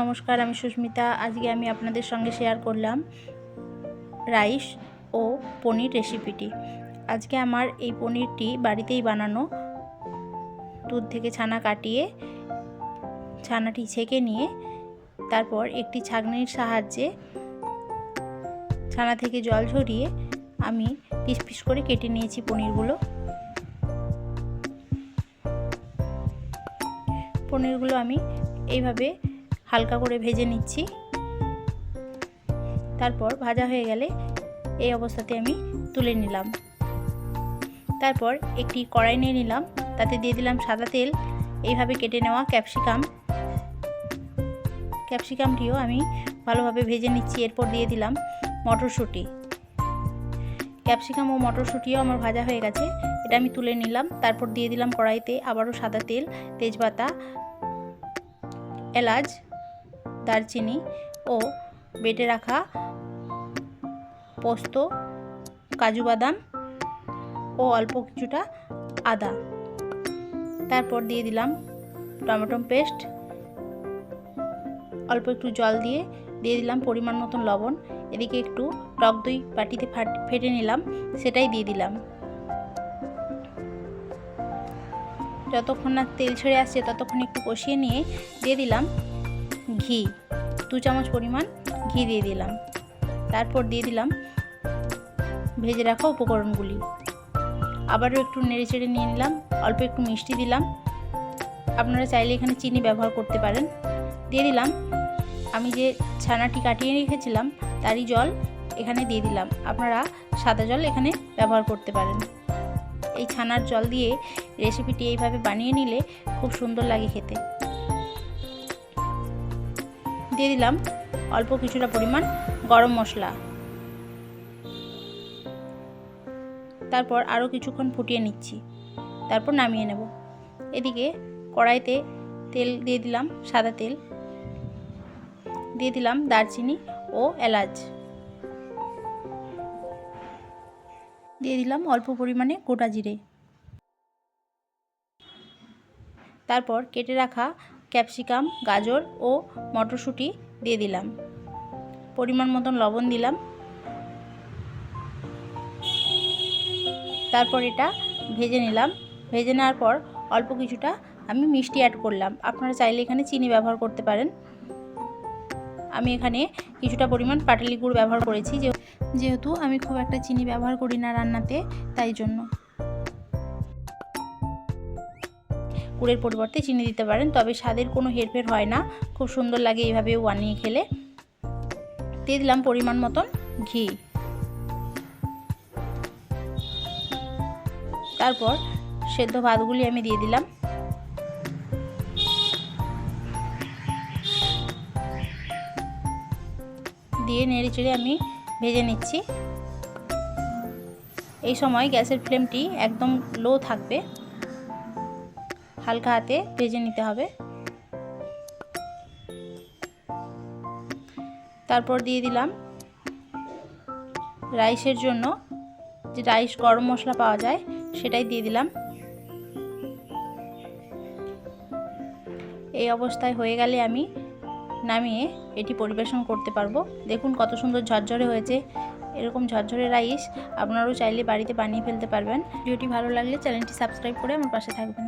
নমস্কার, আমি সুস্মিতা। আজকে আমি আপনাদের সঙ্গে শেয়ার করলাম রাইস ও পনির রেসিপিটি আজকে আমার এই পনিরটি বাড়িতেই বানানো। দুধ থেকে ছানা কাটিয়ে, ছানাটি ছেঁকে নিয়ে, তারপর একটি ছাঁকনির সাহায্যে ছানা থেকে জল ঝরিয়ে আমি পিস পিস করে কেটে নিয়েছি পনিরগুলো। পনিরগুলো আমি এইভাবে হালকা করে ভেজে নিচ্ছি। তারপর ভাজা হয়ে গেলে এই অবস্থাতে আমি তুলে নিলাম। তারপর একটি কড়াই নিয়ে নিলাম, তাতে দিয়ে দিলাম সাদা তেল। এইভাবে কেটে নেওয়া ক্যাপসিকাম। ক্যাপসিকামটিও আমি ভালোভাবে ভেজে নিচ্ছি, এরপর দিয়ে দিলাম মটরশুঁটি। ক্যাপসিকাম ও মটরশুঁটিও আমার ভাজা হয়ে গেছে, এটা আমি তুলে নিলাম। তারপর দিয়ে দিলাম কড়াইতে আবারও সাদা তেল, তেজপাতা, এলাচ দারচিনি ও বেটে রাখা পোস্ত, কাজু বাদাম ও অল্প কিছুটা আদা। তারপর দিয়ে দিলাম টমেটো পেস্ট। অল্প একটু জল দিয়ে দিয়ে দিলাম পরিমাণ মতন লবণ। এদিকে একটু টক দই বাটিতে ফেটে নিলাম, সেটাই দিয়ে দিলাম। যতক্ষণ না তেল ছেড়ে আসছে, ততক্ষণ একটু কষিয়ে নিয়ে দিয়ে দিলাম। ঘি, দু চামচ পরিমাণ ঘি দিয়ে দিলাম। তারপর দিয়ে দিলাম ভেজে রাখা উপকরণগুলি। আবারও একটু নেড়ে চেড়ে নিয়ে নিলাম, অল্প একটু মিষ্টি দিলাম। আপনারা চাইলে এখানে চিনি ব্যবহার করতে পারেন। দিয়ে দিলাম, আমি যে ছানাটি কাটিয়ে রেখেছিলাম তারই জল এখানে দিয়ে দিলাম। আপনারা সাদা জল এখানে ব্যবহার করতে পারেন। এই ছানার জল দিয়ে রেসিপিটি এইভাবে বানিয়ে নিলে খুব সুন্দর লাগে খেতে। দিয়ে দিলাম অল্প কিছুটা পরিমাণ গরম মশলা। তারপর আরও কিছুক্ষণ ফুটিয়ে নিচ্ছি। তারপর নামিয়ে নেব। এদিকে কড়াইতে তেল দিয়ে দিলাম সাদা তেল। দিয়ে দিলাম দারচিনি ও এলাচ। দিয়ে দিলাম অল্প পরিমাণে গোটা জিরে। তারপর কেটে রাখা ক্যাপসিকাম, গাজর ও মটরশুঁটি দিয়ে দিলাম। পরিমাণ মতন লবণ দিলাম। তারপর এটা ভেজে নিলাম। ভেজে নেওয়ার পর অল্প কিছুটা আমি মিষ্টি অ্যাড করলাম। আপনারা চাইলে এখানে চিনি ব্যবহার করতে পারেন। আমি এখানে কিছুটা পরিমাণ পাটালি গুড় ব্যবহার করেছি। যেহেতু আমি খুব একটা চিনি ব্যবহার করি না রান্নাতে, তাই জন্য। গুড়ের পরিবর্তে চিনি দিতে পারেন, তবে স্বাদের কোনো হেরফের হয় না। খুব সুন্দর লাগে এইভাবে বানিয়ে খেলে। দিয়ে দিলাম পরিমাণ মতন ঘি। তারপর সেদ্ধ ভাতগুলি আমি দিয়ে দিলাম। দিয়ে নেড়ে চেড়ে আমি ভেজে নিচ্ছি। এই সময় গ্যাসের ফ্লেমটি একদম লো থাকবে। হালকা হাতে ভেজে নিতে হবে। তারপর দিয়ে দিলাম রাইসের জন্য যে রাইস গরম মশলা পাওয়া যায় সেটাই দিয়ে দিলাম। এই অবস্থায় হয়ে গেলে আমি নামিয়ে এটি পরিবেশন করতে পারব। দেখুন কত সুন্দর ঝরঝরে হয়েছে। এরকম ঝরঝরে রাইস আপনারাও চাইলে বাড়িতে বানিয়ে ফেলতে পারবেন। ভিডিওটি ভালো লাগলে চ্যানেলটি সাবস্ক্রাইব করে আমার পাশে থাকবেন।